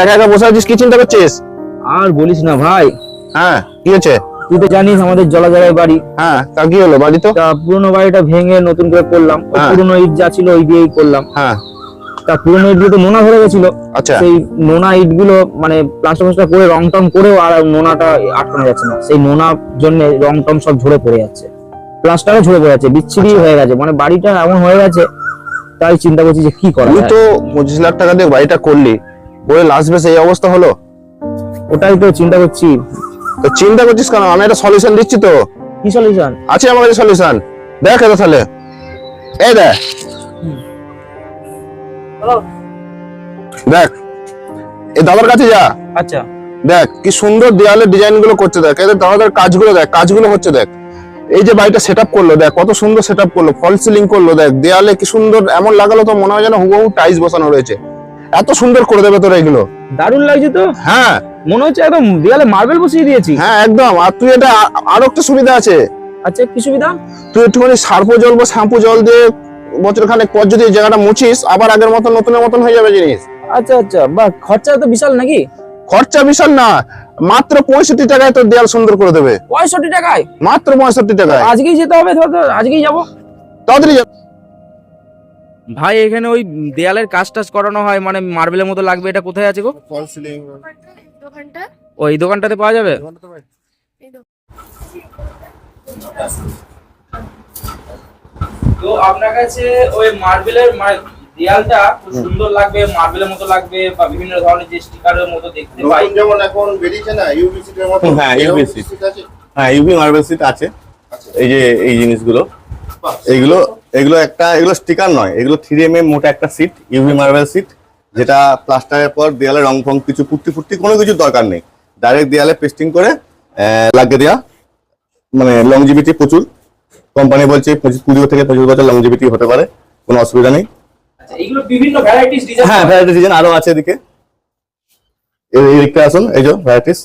একা একা বসে আছিস কি চিন্তা করছিস? আর বলিস না ভাই। হ্যাঁ কি হচ্ছে তুই তো জানিস আমাদের জলাজারের বাড়ি। হ্যাঁ তা কি হলো বাড়ি তো? তা পুরোনো বাড়িটা ভেঙে নতুন করে করলাম। ওই হ্যাঁ। পুরোনো ইট যা ছিল ওই দিয়েই করলাম। হ্যাঁ। তা পুরোনো ইটগুলো তো নোনা ধরে গেছিল। আচ্ছা। সেই নোনা ইটগুলো মানে প্লাস্টার প্লাস্টার করে রং টং করেও আর নোনাটা আটকানো যাচ্ছে না। সেই নোনার জন্য রং টং সব ঝরে পড়ে যাচ্ছে। প্লাস্টারও ঝরে পড়ে যাচ্ছে বিচ্ছিরি হয়ে গেছে। মানে বাড়িটা এমন হয়ে গেছে তাই চিন্তা করছি যে কি করা তুই যায়। তো পঁচিশ লাখ টাকা দিয়ে বাড়িটা করলি। করে লাস্ট বেস এই অবস্থা হলো? ওটাই তো চিন্তা করছি। তো চিন্তা করছিস কেন? আমি একটা সলিউশন দিচ্ছি তো। কি সলিউশন আছে আমার কাছে সলিউশন দেখ এটা তাহলে। এই দেখ। দেখ। এই দাদার কাছে যা। আচ্ছা। দেখ কি সুন্দর দেয়ালের ডিজাইনগুলো করছে দেখ। এদের দাদাদের কাজগুলো দেখ কাজগুলো হচ্ছে দেখ। এই যে বাড়িটা সেট আপ করল দেখ কত সুন্দর সেট আপ করল ফল সিলিং করল দেখ। দেয়ালে কি সুন্দর এমন লাগালো তো মনে হয় যেন হুবহু টাইলস বসানো রয়েছে। এত সুন্দর করে দেবে তোরা এগুলো। দারুণ লাগছে তো? হ্যাঁ। মনে হচ্ছে একদম দেয়ালে মার্বেল বসিয়ে দিয়েছি। হ্যাঁ একদম। আর তুই এটা আরও একটা সুবিধা আছে। আচ্ছা কি সুবিধা? তুই একটুখানি সার্ফো জল বা শ্যাম্পু জল দিয়ে বছর খানেক পর যদি জায়গাটা মুছিস আবার আগের মতন নতুনের মতন হয়ে যাবে জিনিস। আচ্ছা আচ্ছা। বাহ খরচা তো বিশাল নাকি? খরচা বিশাল না। মাত্র পঁয়ষট্টি টাকায় তোর দেয়াল সুন্দর করে দেবে। পঁয়ষট্টি টাকায়? মাত্র পঁয়ষট্টি টাকায়। আজকেই যেতে হবে আজকেই যাব। তাড়াতাড়ি যা। ভাই এখানে ওই দেয়ালের কাজ টাজ করানো হয় মানে মার্বেলের মতো লাগবে এটা কোথায় আছে গো? দোকানটা? ওই দোকানটাতে পাওয়া যাবে? এই তো আপনার কাছে ওই মার্বেলের দেয়ালটা খুব সুন্দর লাগবে মার্বেলের মতো লাগবে বা বিভিন্ন ধরনের যে স্টিকারের মতো দেখতে পাই। যেমন এখন বেরিয়েছে না ইউবিসি এর মতো? হ্যাঁ, আছে? হ্যাঁ ইউভি মার্বেল সিট আছে। আচ্ছা। এই যে এই জিনিসগুলো এইগুলো এগুলো একটা এগুলো স্টিকার নয় এগুলো থ্রি এম এম মোটা একটা সিট ইউভি মার্বেল সিট যেটা প্লাস্টারের পর দেয়ালে রং ফং কিছু পুট্টি ফুট্টি কোনো কিছু দরকার নেই। ডাইরেক্ট দেয়ালে পেস্টিং করে লাগিয়ে দেওয়া মানে লংজিভিটি প্রচুর। কোম্পানি বলছে পঁচিশ কুড়ি থেকে পঁচিশ বছর লংজিভিটি হতে পারে কোনো অসুবিধা নেই। আচ্ছা এগুলো বিভিন্ন ভ্যারাইটিস ডিজাইন হ্যাঁ ভ্যারাইটিস ডিজাইন আরও আছে এদিকে। এই দিকটা আসুন এই যে ভ্যারাইটিস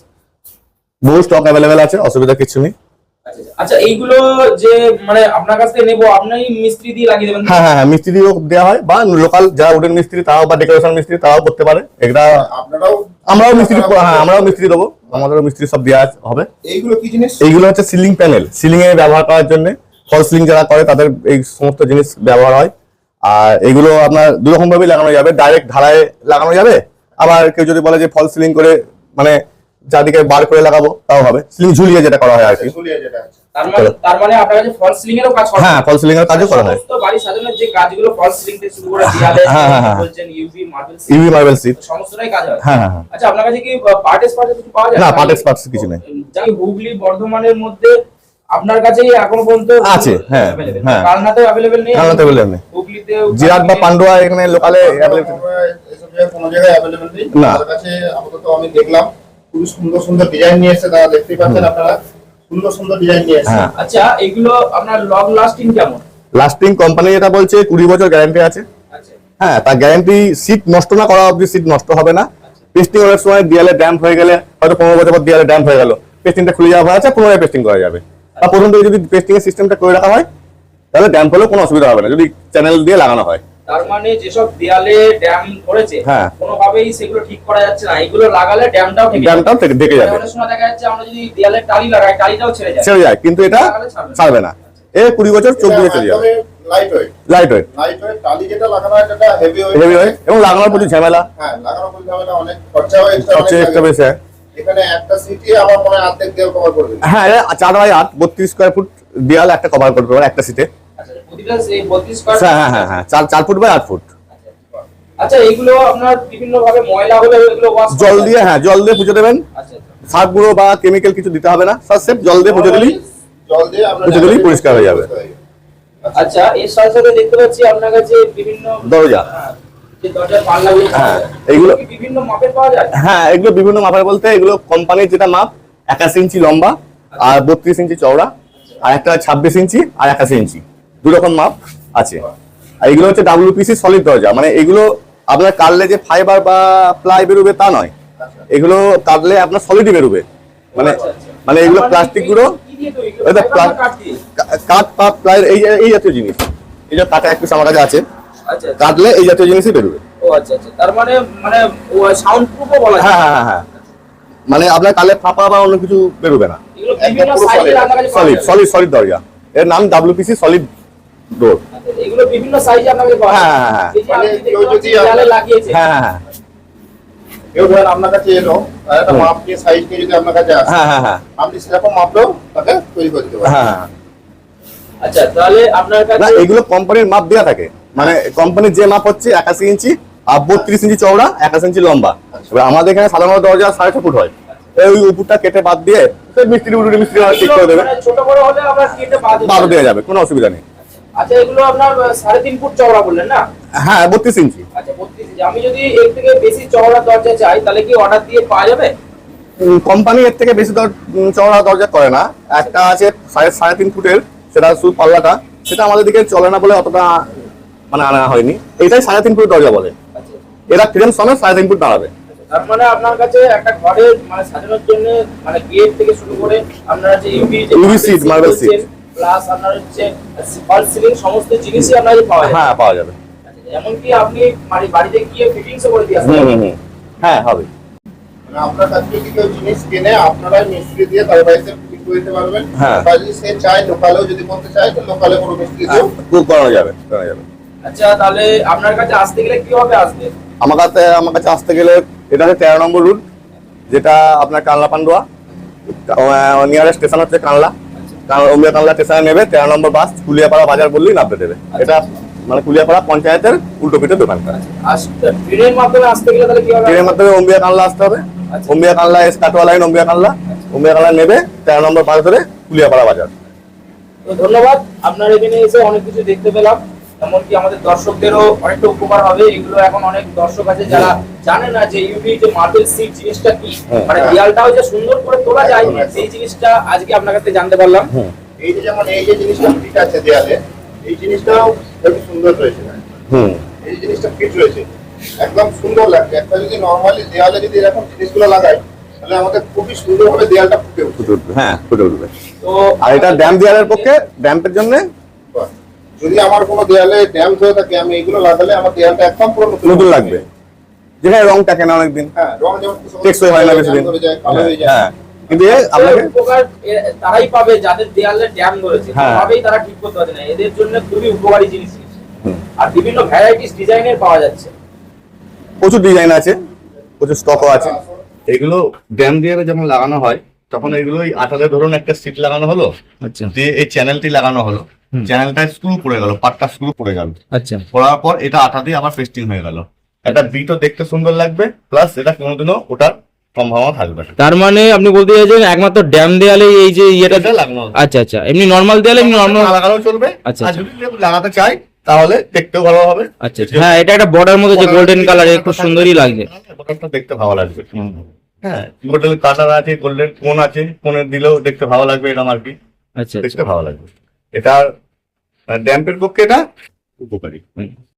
বহু স্টক অ্যাভেলেবেল আছে অসুবিধা কিছু নেই। আচ্ছা এইগুলো যে মানে আপনার কাছ থেকে নেব আপনি মিস্ত্রি দিয়ে লাগিয়ে দেবেন। হ্যাঁ হ্যাঁ হ্যাঁ মিস্ত্রিও দেওয়া হয় বা লোকাল যারা উডেন মিস্ত্রি তারাও বা ডেকোরেশন মিস্ত্রি তারাও করতে পারে। এটা আপনারাও আমরাও মিস্ত্রি হ্যাঁ আমরাও মিস্ত্রি দেবো। আমাদেরও মিস্ত্রি সব দেওয়া হবে। এইগুলো কি জিনিস? এইগুলো হচ্ছে সিলিং প্যানেল সিলিং এ ব্যবহার করার জন্য ফল সিলিং যারা করে তাদের এই সমস্ত জিনিস ব্যবহার হয়। আর এগুলো আপনার দু রকম ভাবে লাগানো যাবে। ডাইরেক্ট ঢালায় লাগানো যাবে। আবার কেউ যদি বলে যে ফল সিলিং করে মানে চারদিকে বার করে লাগাবো তাও হবে। সিলিং ঝুলিয়ে যেটা করা হয় আর কি। ঝুলিয়ে যেটা আছে। তার মানে তার মানে আপনার কাছে ফল সিলিং এরও কাজ করা হ্যাঁ ফল সিলিং এর কাজও করা হয়। সমস্ত বাড়ি সাজানোর যে কাজগুলো ফল সিলিং থেকে শুরু করে দেয়ালে হ্যাঁ, হ্যাঁ, হ্যাঁ। বলছেন UV marble UV marble sheet সমস্তটাই কাজ হয়। হ্যাঁ হ্যাঁ হ্যাঁ। আচ্ছা আপনার কাছে কি পার্টেস পার্টেস কিছু পাওয়া যায়? না, parts parts কিছু নেই। যাই হুগলি বর্ধমানের মধ্যে আপনার কাছেই এখনও পর্যন্ত আছে, হ্যাঁ। হ্যাঁ। কালনাতে নেই? কালনাতে available নেই। হুগলিতে জিরাট বা পান্ডুয়া এখানে লোকালে available- এসব জায়গায় কোনো জায়গায় অ্যাভেলেবল নেই। না। কাছে আপাতত আমি দেখলাম। খুবই সুন্দর সুন্দর ডিজাইন নিয়ে এসেছে তারা দেখতেই পাচ্ছেন আপনারা। সুন্দর সুন্দর ডিজাইন নিয়ে এসেছে। হ্যাঁ। আচ্ছা এগুলো আপনার লং লাস্টিং কেমন? লাস্টিং কোম্পানি যেটা বলছে কুড়ি বছর গ্যারান্টি আছে। আচ্ছা। হ্যাঁ তার গ্যারান্টি সিট নষ্ট না করা অবধি সিট নষ্ট হবে না। পেস্টিং অনেক সময় দেয়ালে ড্যাম্প হয়ে গেলে হয়তো পনেরো বছর পর দেয়ালে ড্যাম্প হয়ে গেল। পেস্টিংটা খুলে যাওয়া হয়ে আছে পুনরায় পেস্টিং করা যাবে। বা প্রথম থেকে যদি পেস্টিং এর সিস্টেমটা করে রাখা হয় তাহলে ড্যাম্প হলেও কোনো অসুবিধা হবে না যদি চ্যানেল দিয়ে লাগানো হয়। তার মানে যেসব দেয়ালে ড্যাম করেছে হ্যাঁ। কোনোভাবেই সেগুলো ঠিক করা যাচ্ছে না। এগুলো লাগালে ড্যামটাও ঠিক ড্যামটাও থেকে ঢেকে যাবে। অনেক সময় দেখা যাচ্ছে আমরা যদি দেয়ালে টালি লাগাই টালিটাও ছেড়ে যায়। ছেড়ে যায় কিন্তু এটা ছাড়বে না। এ কুড়ি বছর চোখ দিয়ে চলে যাবে। Light weight light weight light weight টালি যেটা লাগানো হয় সেটা হেভি ওয়েট হেভি হয় এবং লাগানোর প্রচুর ঝামেলা। হ্যাঁ না অনেক একটা বেশি হয়। এখানে একটা সিটি আমার মনে হয় অর্ধেক কভার করবে হ্যাঁ চার বাই আট বত্রিশ স্কোয়ার ফুট দেয়াল একটা কভার করতে পারে একটা সিটে আচ্ছা প্রতিটা সেই 32 স্কয়ার হ্যাঁ হ্যাঁ হ্যাঁ হ্যাঁ চার চার ফুট বাই আট ফুট। আচ্ছা এইগুলো আপনার বিভিন্ন ভাবে ময়লা হলে এগুলো জল দিয়ে হ্যাঁ জল দিয়ে পুজো দেবেন। আচ্ছা আচ্ছা। সার গুঁড়ো বা কেমিক্যাল কিছু দিতে হবে না। সব সেফ জল দিয়ে পুজো দিলেই জল দিয়ে পুজো দিলেই পরিষ্কার হয়ে যাবে। আচ্ছা এর সাথে সাথে দেখতে পাচ্ছি আপনার কাছে বিভিন্ন দরজা। হ্যাঁ, হ্যাঁ। এইগুলো- বিভিন্ন মাপের পাওয়া যায়? হ্যাঁ এগুলো বিভিন্ন মাপের বলতে এগুলো কোম্পানির যেটা মাপ একাশি ইঞ্চি লম্বা আর বত্রিশ ইঞ্চি চওড়া আর একটা ছাব্বিশ ইঞ্চি আর একাশি ইঞ্চি। দু রকম মাপ আছে। আর এগুলো হচ্ছে ডাব্লিউপিসি সলিড দরজা। মানে এগুলো আপনার কাটলে যে ফাইবার বা প্লাই বেরোবে তা নয়। এগুলো কাটলে আপনার সলিডই বেরোবে। মানে। মানে এগুলো প্লাস্টিকগুলো কাঠ? বা প্লাই এই এই জাতীয় জিনিস। এই যে কাটা এক পিস আমার কাছে আছে। আচ্ছা আচ্ছা। কাটলে এই জাতীয় জিনিসই বেরোবে। মানে আপনার কালে ফাঁপা বা অন্য কিছু বেরোবে না। সলিড সলিড সলিড দরজা। এর নাম ডাব্লিউপিসি সলিড ডোর এগুলো বিভিন্ন সাইজে আপনার কাছে পাওয়া যায় হ্যাঁ, হ্যাঁ, এই যে মানে আপনি কেউ যদি লাগিয়েছে। হ্যাঁ হ্যাঁ হ্যাঁ। কেউ ধরেন আপনার কাছে এলো একটা মাপ নিয়ে সাইজ নিয়ে যদি আপনার কাছে আসে হ্যাঁ হ্যাঁ হ্যাঁ। আপনি সেরকম মাপলেও তাকে তৈরি করে দিতে পারেন। হ্যাঁ। আচ্ছা তাহলে আপনার না এগুলো কোম্পানির মাপ দেওয়া থাকে। মানে কোম্পানির যে মাপ হচ্ছে একাশি ইঞ্চি আর বত্রিশ ইঞ্চি চওড়া একাশি ইঞ্চি লম্বা। এবার আমাদের এখানে সাধারণত দরজা সাড়ে ছ ফুট হয়। ওই উপরটা কেটে বাদ দিয়ে মিস্ত্রি মিস্ত্রি ঠিক করে দেবে। মানে ছোট বড় হলে আমরা কেটে বাদ বারো দেওয়া যাবে কোনো অসুবিধা নেই। আচ্ছা এগুলো আপনার সাড়ে তিন ফুট চওড়া বললেন না? হ্যাঁ বত্রিশ ইঞ্চি। আচ্ছা বত্রিশ ইঞ্চি। আমি যদি এর থেকে বেশি চওড়া দরজা চাই তাহলে কি অর্ডার দিয়ে পাওয়া যাবে? কোম্পানি এর থেকে বেশি চওড়া দরজা করে না। একটা আছে সাড়ে সাড়ে তিন ফুটের সেটা শুধু পাল্লাটা। সেটা আমাদের দিকে চলে না বলে অতটা মানে আনা হয়নি। এটাই সাড়ে তিন ফুট দরজা বলে। আচ্ছা এরা ফ্রেম সমেত সাড়ে তিন ফুট দাঁড়াবে। তার মানে আপনার কাছে একটা ঘরের মানে সাজানোর জন্য মানে গেট থেকে শুরু করে আপনারা যে UV sheet, marble sheet। Plus আপনার হচ্ছে ফল সিলিং সমস্ত জিনিসই আপনার পাওয়া যায় হ্যাঁ পাওয়া যাবে। এমনকি আপনি মানে বাড়িতে গিয়ে ফিটিংসও করে দিয়ে আসতে হুম হুম। হ্যাঁ হবে। মানে আপনার কাছে কেউ জিনিস কিনে আপনারাই মিস্ত্রি দিয়ে তার বাড়িতে ফিট করে দিতে পারবেন। হ্যাঁ। যদি সে চায় লোকালেও যদি করতে চায় তো লোকালে কোনো মিস্ত্রি দিয়েও খুব করানো যাবে করানো যাবে। আচ্ছা তাহলে আপনার কাছে আসতে গেলে কীভাবে আসবে আমার কাছে আমার কাছে আসতে গেলে এটা হচ্ছে তেরো নম্বর রুট যেটা আপনার কানলা পান্ডুয়া নিয়ারেস্ট স্টেশন হচ্ছে কানলা। স্টেশনে নেবে তেরো নম্বর বাস কুলিয়াপাড়া বাজার বললেই নামতে দেবে। এটা মানে কুলিয়াপাড়া পঞ্চায়েতের উল্টো পিঠে দোকানটা আস ট্রেনের মাধ্যমে আসতে গেলে তাহলে কীভাবে ট্রেনের মাধ্যমে ওম্বিয়া কানলা আসতে হবে। আচ্ছা। ওম্বিয়া কানলা এস কাটোয়া লাইন ওম্বিয়া কানলা নেবে তেরো নম্বর বাস ধরে কুলিয়াপাড়া বাজার। তো ধন্যবাদ আপনার এখানে এসে অনেক কিছু দেখতে পেলাম। এমনকি আমাদের দর্শকদেরও অনেকটা উপকার হবে। এগুলো এখন অনেক দর্শক আছে যারা জানে না যে ইউভি যে মার্বেল সিট জিনিসটা কি। হ্যাঁ। মানে দেয়ালটাও যে সুন্দর করে তোলা যায় সেই জিনিসটা আজকে আপনার কাছে জানতে পারলাম। এই যে যেমন এই যে জিনিসটা ফিট আছে দেয়ালে এই জিনিসটাও খুবই সুন্দর রয়েছে। হুম। এই জিনিসটা ফিট রয়েছে। একদম সুন্দর লাগছে। একটা যদি নর্মালি দেয়ালে যদি এরকম জিনিসগুলো লাগাই তাহলে আমাদের খুবই সুন্দরভাবে দেয়ালটা ফুটে উঠবে। ফুটে উঠবে। হ্যাঁ ফুটে উঠবে। তো আর এটা ড্যাম দেওয়ালের পক্ষে ড্যাম্পের জন্য যদি আমার কোনো দেয়ালে ড্যাম্প হয়ে থাকে আমি এগুলো লাগালে আমার দেয়ালটা একদম পুরো নতুন লাগবে। যেখানে রং থাকে না অনেকদিন। হ্যাঁ রং যেমন টেকসই হয় না বেশি দিন হয়ে যায়। কিন্তু আপনাকে উপকার তারাই পাবে যাদের দেয়ালে ড্যাম ধরেছে। তারা ঠিক করতে পারছে না। এদের জন্য খুবই উপকারী জিনিস আর বিভিন্ন ভ্যারাইটিস ডিজাইনের পাওয়া যাচ্ছে। প্রচুর ডিজাইন আছে প্রচুর স্টকও আছে। এগুলো ড্যাম দিয়ে যখন লাগানো হয় তখন এগুলো আঠালে ধরুন একটা সিট লাগানো হলো আচ্ছা। দিয়ে এই চ্যানেলটি লাগানো হলো। চ্যানেলটা স্ক্রু পড়ে গেল পাটটা স্ক্রু পড়ে গেল। আচ্ছা। পড়ার পর এটা আঠা দিয়ে আবার পেস্টিং হয়ে গেল। এটা বিটও দেখতে সুন্দর লাগবে প্লাস এটা কোনোদিনও ওটার সম্ভাবনা থাকবে। তার মানে আপনি বলতে চাইছেন একমাত্র ড্যাম দেয়ালে এই যে ইয়েটা লাগানো আচ্ছা আচ্ছা। এমনি নর্মাল দেয়ালে এমনি নর্মাল লাগানো চলবে। আচ্ছা, আচ্ছা। যদি লাগাতে চাই তাহলে দেখতেও ভালো হবে। আচ্ছা আচ্ছা। হ্যাঁ এটা একটা বর্ডার মধ্যে যে গোল্ডেন কালার খুব সুন্দরই লাগছে বটনটা দেখতে ভালো লাগবে। হ্যাঁ গোল্ডেন কালার আছে গোল্ডেন কোন আছে কোনের দিলেও দেখতে ভালো লাগবে এরকম আর কি। আচ্ছা আচ্ছা। দেখতে ভালো লাগবে। এটা ড্যাম্পের পক্ষে এটা উপকারী।